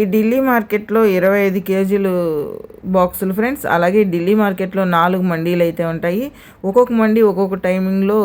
ఈ ఢిల్లీ మార్కెట్లో ఇరవై ఐదు కేజీలు బాక్సులు ఫ్రెండ్స్. అలాగే ఢిల్లీ మార్కెట్లో నాలుగు మండీలు అయితే ఉంటాయి. ఒక్కొక్క మండీ ఒక్కొక్క టైమింగ్లో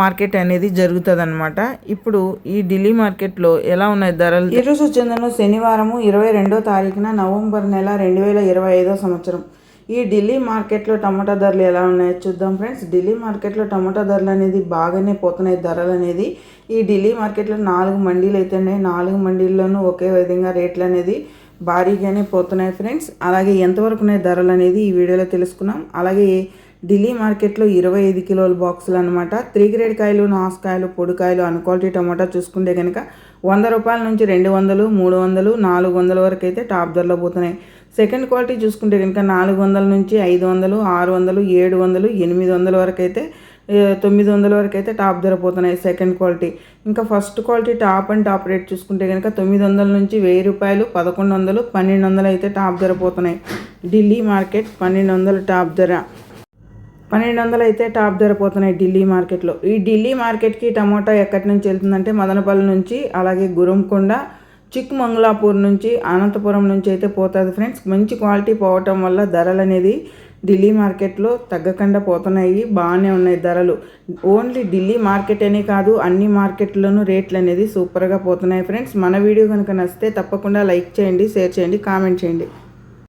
మార్కెట్ అనేది జరుగుతుంది అనమాట ఇప్పుడు ఈ ఢిల్లీ మార్కెట్లో ఎలా ఉన్నాయి ధరలు? ఈరోజు వచ్చిందను శనివారము ఇరవై రెండో తారీఖున నవంబర్ నెల రెండు వేల ఇరవై ఐదో సంవత్సరం. ఈ ఢిల్లీ మార్కెట్లో టమాటా ధరలు ఎలా ఉన్నాయో చూద్దాం ఫ్రెండ్స్. ఢిల్లీ మార్కెట్లో టమాటా ధరలు అనేది బాగానే పోతున్నాయి. ధరలు అనేది ఈ ఢిల్లీ మార్కెట్లో నాలుగు మండీలు అయితే ఉన్నాయి నాలుగు మండీల్లోనూ ఒకే విధంగా రేట్లు అనేది భారీగానే పోతున్నాయి ఫ్రెండ్స్. అలాగే ఎంతవరకు ఉన్నాయి ధరలు అనేది ఈ వీడియోలో తెలుసుకున్నాం అలాగే ఢిల్లీ మార్కెట్లో ఇరవై ఐదు కిలోల బాక్సులు అనమాట త్రీ గ్రేడ్ కాయలు నాసుకాయలు పొడికాయలు అన్ క్వాలిటీ టమాటా చూసుకుంటే కనుక వంద రూపాయల నుంచి రెండు వందలు మూడు వందలు నాలుగు వందల వరకు అయితే టాప్ ధరలో పోతున్నాయి. సెకండ్ క్వాలిటీ చూసుకుంటే కనుక నాలుగు వందల నుంచి ఐదు వందలు ఆరు వందలు ఏడు వందలు ఎనిమిది వందల వరకు అయితే తొమ్మిది వందల వరకు అయితే టాప్ ధర పోతున్నాయి సెకండ్ క్వాలిటీ ఇంకా first quality top and top rate చూసుకుంటే కనుక తొమ్మిది వందల నుంచి వెయ్యి రూపాయలు పదకొండు వందలు పన్నెండు వందలు అయితే టాప్ ధర పోతున్నాయి. ఢిల్లీ మార్కెట్ పన్నెండు వందలు టాప్ ధర. పన్నెండు వందలు అయితే టాప్ ధర పోతున్నాయి ఢిల్లీ మార్కెట్లో. ఈ ఢిల్లీ మార్కెట్కి టమోటా ఎక్కడి నుంచి వెళ్తుందంటే మదనపల్లి నుంచి అలాగే గురంకొండ చిక్మంగళాపూర్ నుంచి అనంతపురం నుంచి అయితే పోతుంది ఫ్రెండ్స్. మంచి క్వాలిటీ పోవటం వల్ల ధరలు అనేది ఢిల్లీ మార్కెట్లో తగ్గకుండా పోతున్నాయి బాగానే ఉన్నాయి ధరలు. ఓన్లీ ఢిల్లీ మార్కెట్ అనే కాదు అన్ని మార్కెట్లోనూ రేట్లు అనేది సూపర్గా పోతున్నాయి ఫ్రెండ్స్. మన వీడియో కనుక నచ్చితే తప్పకుండా లైక్ చేయండి షేర్ చేయండి కామెంట్ చేయండి.